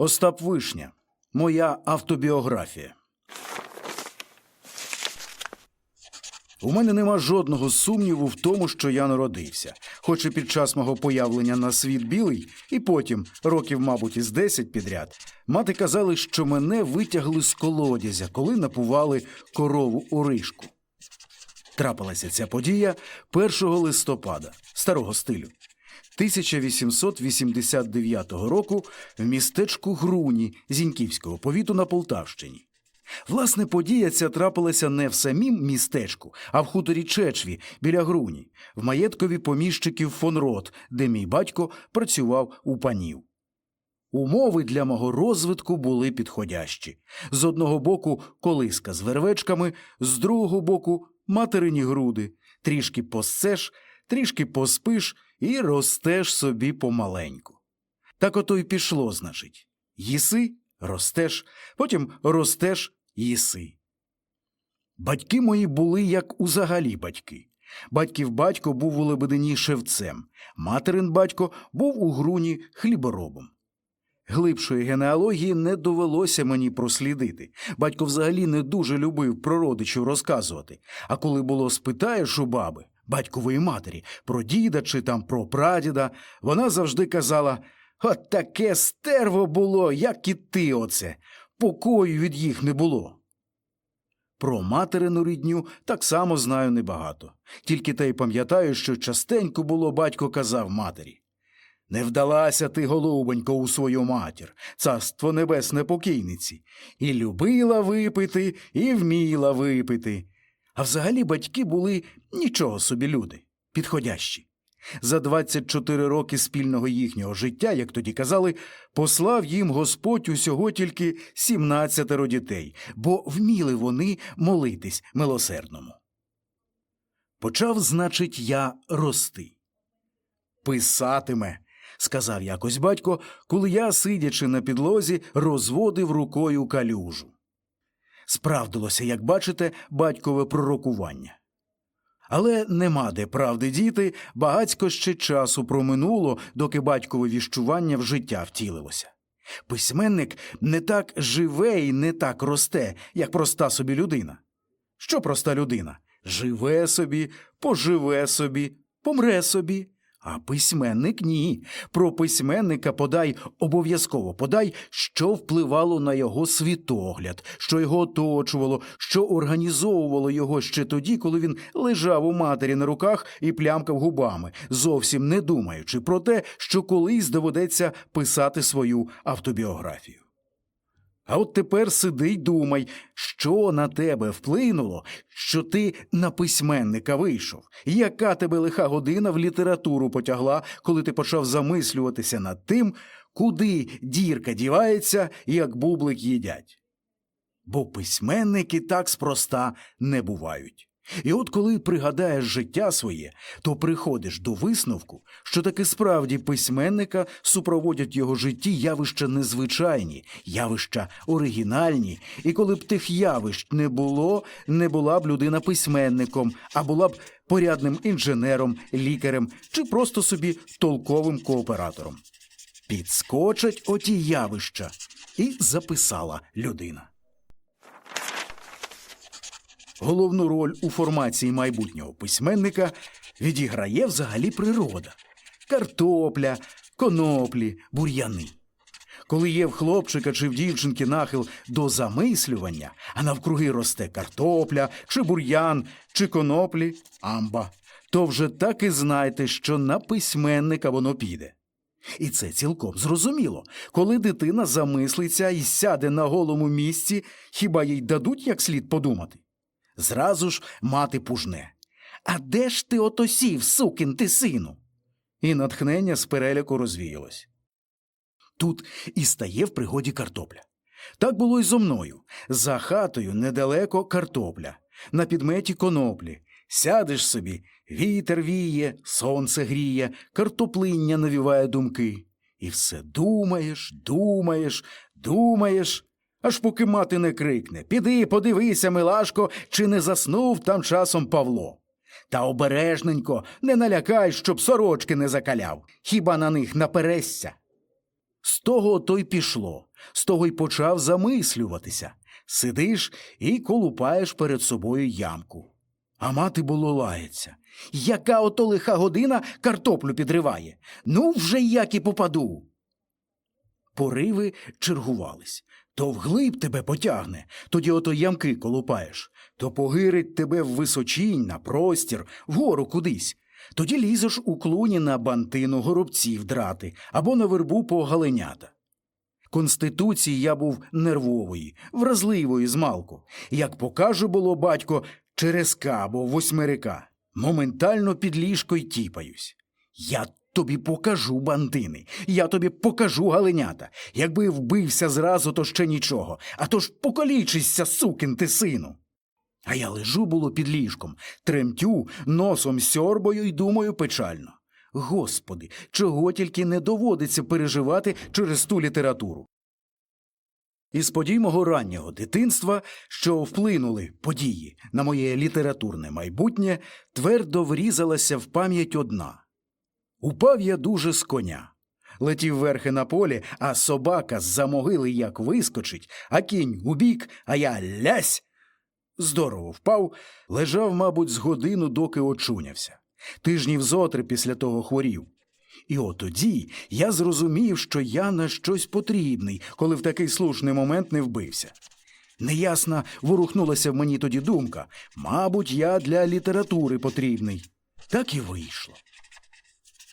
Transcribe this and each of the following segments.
Остап Вишня. Моя автобіографія. У мене нема жодного сумніву в тому, що я народився. Хоч і під час мого появлення на світ білий, і потім, років, мабуть, із 10 підряд, мати казали, що мене витягли з колодязя, коли напували корову у ришку. Трапилася ця подія 1 листопада старого стилю 1889 року в містечку Груні Зіньківського повіту на Полтавщині. Власне, подія ця трапилася не в самім містечку, а в хуторі Чечві біля Груні, в маєткові поміщиків фон Рот, де мій батько працював у панів. Умови для мого розвитку були підходящі. З одного боку колиска з вервечками, з другого боку материні груди. Трішки посцеш, трішки поспиш і ростеш собі помаленьку. Так ото й пішло, значить. Їси, ростеш, потім ростеш, їси. Батьки мої були як узагалі батьки. Батьків батько був у Лебедині шевцем, материн батько був у груні хліборобом. Глибшої генеалогії не довелося мені прослідити. Батько взагалі не дуже любив про родичів розказувати. А коли було спитаєш у баби, батькової матері, про діда чи там про прадіда, вона завжди казала: От таке стерво було, як і ти оце, покою від їх не було. Про материну рідню так само знаю небагато. Тільки те й пам'ятаю, що частенько було батько казав матері. Не вдалася ти, голубонько, у свою матір, царство небесне покійниці, і любила випити, і вміла випити. А взагалі батьки були нічого собі люди, підходящі. За 24 роки спільного їхнього життя, як тоді казали, послав їм Господь усього тільки 17 дітей, бо вміли вони молитись милосердному. Почав, значить, я рости. Писатиме, сказав якось батько, коли я, сидячи на підлозі, розводив рукою калюжу. Справдилося, як бачите, батькове пророкування. Але нема де правди діти, багацько ще часу проминуло, доки батькове віщування в життя втілилося. Письменник не так живе і не так росте, як проста собі людина. Що проста людина? Живе собі, поживе собі, помре собі. А письменник ні. Про письменника подай обов'язково подай, що впливало на його світогляд, що його оточувало, що організовувало його ще тоді, коли він лежав у матері на руках і плямкав губами, зовсім не думаючи про те, що колись доведеться писати свою автобіографію. А от тепер сиди й думай, що на тебе вплинуло, що ти на письменника вийшов, яка тебе лиха година в літературу потягла, коли ти почав замислюватися над тим, куди дірка дівається, як бублик їдять. Бо письменники так спроста не бувають. І от коли пригадаєш життя своє, то приходиш до висновку, що таки справді письменника супроводять його житті явища незвичайні, явища оригінальні, і коли б тих явищ не було, не була б людина письменником, а була б порядним інженером, лікарем чи просто собі толковим кооператором. Підскочать оті явища, і записала людина. Головну роль у формації майбутнього письменника відіграє взагалі природа картопля, коноплі, бур'яни. Коли є в хлопчика чи в дівчинки нахил до замислювання, а навкруги росте картопля, чи бур'ян, чи коноплі, амба, то вже так і знайте, що на письменника воно піде. І це цілком зрозуміло. Коли дитина замислиться і сяде на голому місці, хіба їй дадуть як слід подумати? Зразу ж мати пужне. А де ж ти ото сів, сукин ти сину? І натхнення з переляку розвіялось. Тут і стає в пригоді картопля. Так було й зо мною. За хатою недалеко картопля, на підметі коноплі. Сядеш собі, вітер віє, сонце гріє, картоплиння навіває думки. І все думаєш, думаєш, думаєш, аж поки мати не крикне Піди, подивися, милашко, чи не заснув там часом Павло. Та обережненько, не налякай, щоб сорочки не закаляв, хіба на них напересся. З того то й пішло, з того й почав замислюватися. Сидиш і колупаєш перед собою ямку. А мати було лається. Яка ото лиха година картоплю підриває? Ну, вже як і попаду. Пориви чергувались. То вглиб тебе потягне, тоді ото ямки колупаєш, то погирить тебе в височінь, на простір, вгору кудись. Тоді лізеш у клуні на бантину горобців драти або на вербу по галенята. Конституції я був нервової, вразливої змалку. Як покаже було батько черезка або восьмерика, моментально під ліжко й тіпаюсь. Я тобі покажу бантини, я тобі покажу галенята. Якби вбився зразу, то ще нічого, а то ж покалічишся, сукин ти сину. А я лежу було під ліжком, тремтю, носом сьорбою й думаю печально. Господи, чого тільки не доводиться переживати через ту літературу. Із подій мого раннього дитинства, що вплинули події на моє літературне майбутнє, твердо врізалася в пам'ять одна. Упав я дуже з коня. Летів верхи на полі, а собака з-за могили як вискочить, а кінь убік, а я лясь. Здорово впав, лежав, мабуть, з годину, доки очунявся. Тижнів зотри після того хворів. І от тоді я зрозумів, що я на щось потрібний, коли в такий слушний момент не вбився. Неясна ворухнулася в мені тоді думка мабуть, я для літератури потрібний. Так і вийшло.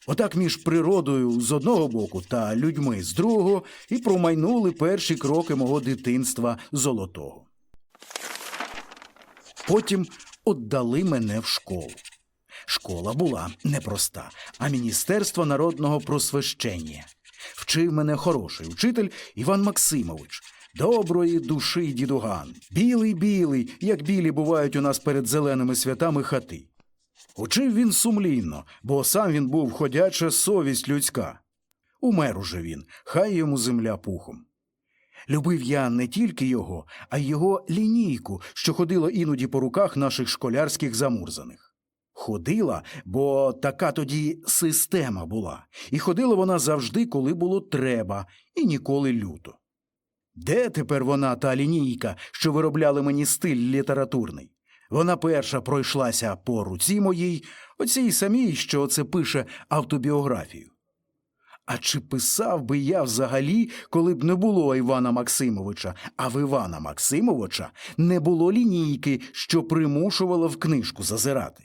Отак між природою з одного боку та людьми з другого і промайнули перші кроки мого дитинства золотого. Потім отдали мене в школу. Школа була непроста, а Міністерство народного просвещення. Вчив мене хороший учитель Іван Максимович, доброї душі дідуган, білий білий, як білі бувають у нас перед зеленими святами хати. Учив він сумлінно, бо сам він був ходяча совість людська. Умер уже він, хай йому земля пухом. Любив я не тільки його, а й його лінійку, що ходила іноді по руках наших школярських замурзаних. Ходила, бо така тоді система була, і ходила вона завжди, коли було треба, і ніколи люто. Де тепер вона, та лінійка, що виробляли мені стиль літературний? Вона перша пройшлася по руці моїй, оцій самій, що оце пише автобіографію. А чи писав би я взагалі, коли б не було Івана Максимовича, а в Івана Максимовича не було лінійки, що примушувала в книжку зазирати?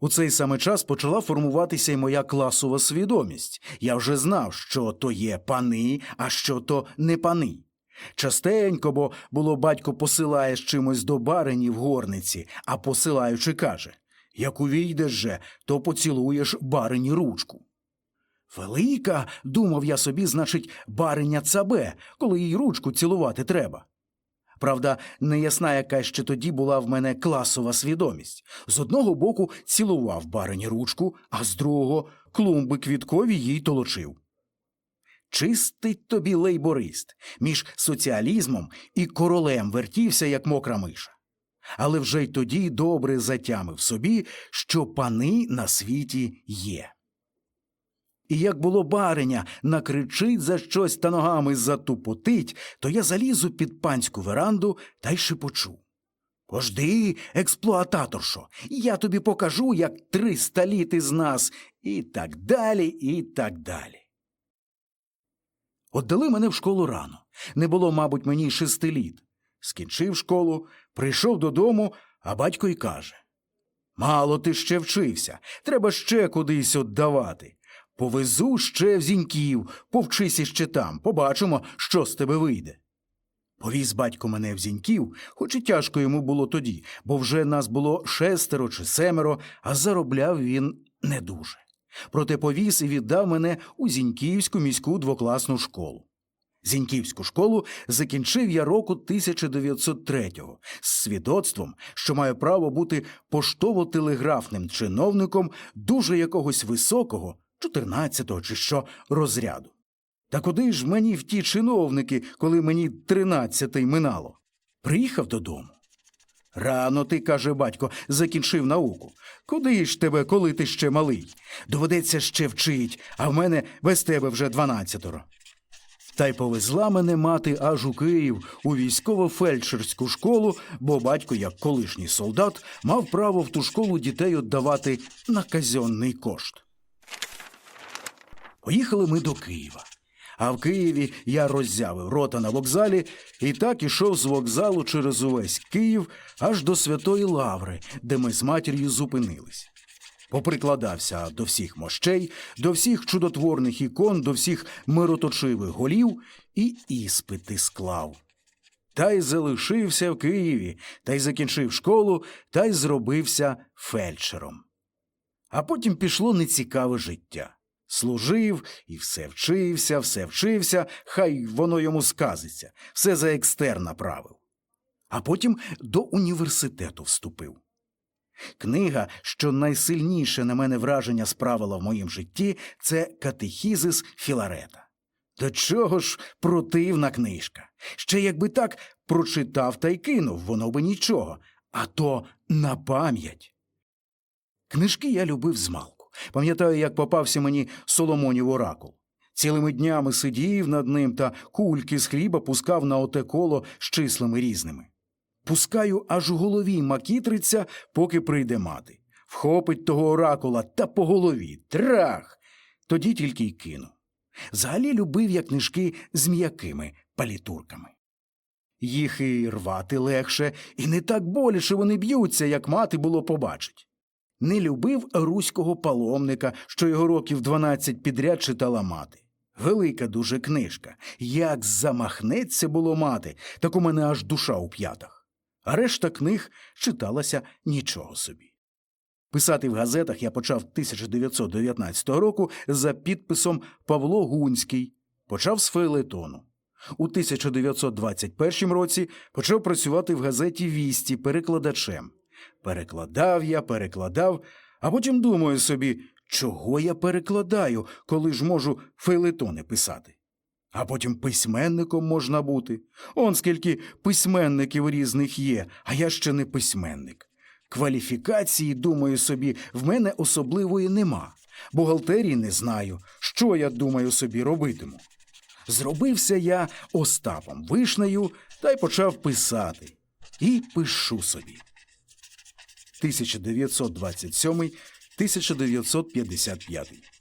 У цей саме час почала формуватися й моя класова свідомість. Я вже знав, що то є пани, а що то не пани. Частенько, бо було батько посилає з чимось до барині в горниці, а посилаючи каже Як увійдеш же, то поцілуєш барині ручку. Велика, думав я собі, значить, бариня цабе, коли їй ручку цілувати треба. Правда, неясна яка ще тоді була в мене класова свідомість. З одного боку цілував барині ручку, а з другого клумби квіткові їй толочив. Чистий тобі лейборист, між соціалізмом і королем вертівся, як мокра миша. Але вже й тоді добре затямив собі, що пани на світі є. І як було бариня накричить за щось та ногами затупотить, то я залізу під панську веранду та й шепочу. Пожди, експлуататоршо, я тобі покажу, як триста літ із нас, і так далі, і так далі. Отдали мене в школу рано. Не було, мабуть, мені шести літ. Скінчив школу, прийшов додому, а батько й каже Мало ти ще вчився, треба ще кудись отдавати. Повезу ще в зіньків, повчись іще там, побачимо, що з тебе вийде. Повіз батько мене в зіньків, хоч і тяжко йому було тоді, бо вже нас було шестеро чи семеро, а заробляв він не дуже. Проте повіз і віддав мене у Зіньківську міську двокласну школу. Зіньківську школу закінчив я року 1903-го з свідоцтвом, що маю право бути поштово-телеграфним чиновником дуже якогось високого, 14-го чи що, розряду. Та куди ж мені в ті чиновники, коли мені тринадцятий минало? Приїхав додому. Рано ти, каже батько, закінчив науку. Куди ж тебе, коли ти ще малий? Доведеться ще вчить, а в мене без тебе вже дванадцятеро. Та й повезла мене мати аж у Київ у військово-фельдшерську школу, бо батько, як колишній солдат, мав право в ту школу дітей віддавати на казенний кошт. Поїхали ми до Києва. А в Києві я роззявив рота на вокзалі і так ішов з вокзалу через увесь Київ аж до Святої Лаври, де ми з матір'ю зупинились. Поприкладався до всіх мощей, до всіх чудотворних ікон, до всіх мироточивих голів і іспити склав. Та й залишився в Києві, та й закінчив школу, та й зробився фельдшером. А потім пішло нецікаве життя. Служив і все вчився, все вчився, хай воно йому сказиться, все за екстерн направив. А потім до університету вступив. Книга, що найсильніше на мене враження справила в моїм житті, це Катехізис Філарета. До чого ж противна книжка? Ще якби так прочитав та й кинув, воно би нічого, а то на пам'ять. Книжки я любив змалку. Пам'ятаю, як попався мені Соломонів оракул. Цілими днями сидів над ним та кульки з хліба пускав на оте коло з числами різними. Пускаю аж у голові макітриться, поки прийде мати. Вхопить того оракула та по голові. Трах! Тоді тільки й кину. Взагалі любив я книжки з м'якими палітурками. Їх і рвати легше, і не так боляче вони б'ються, як мати було побачить. Не любив руського паломника, що його років дванадцять підряд читала мати. Велика дуже книжка. Як замахнеться було мати, так у мене аж душа у п'ятах. А решта книг читалася нічого собі. Писати в газетах я почав 1919 року за підписом Павло Гунський, почав з фейлетону. У 1921 році почав працювати в газеті Вісті перекладачем. Перекладав я, перекладав, а потім думаю собі, чого я перекладаю, коли ж можу фейлетони писати. А потім письменником можна бути. Он скільки письменників різних є, а я ще не письменник. Кваліфікації, думаю собі, в мене особливої нема. Бухгалтерії не знаю, що я думаю собі робитиму. Зробився я Остапом Вишнею та й почав писати. І пишу собі. 1927-1955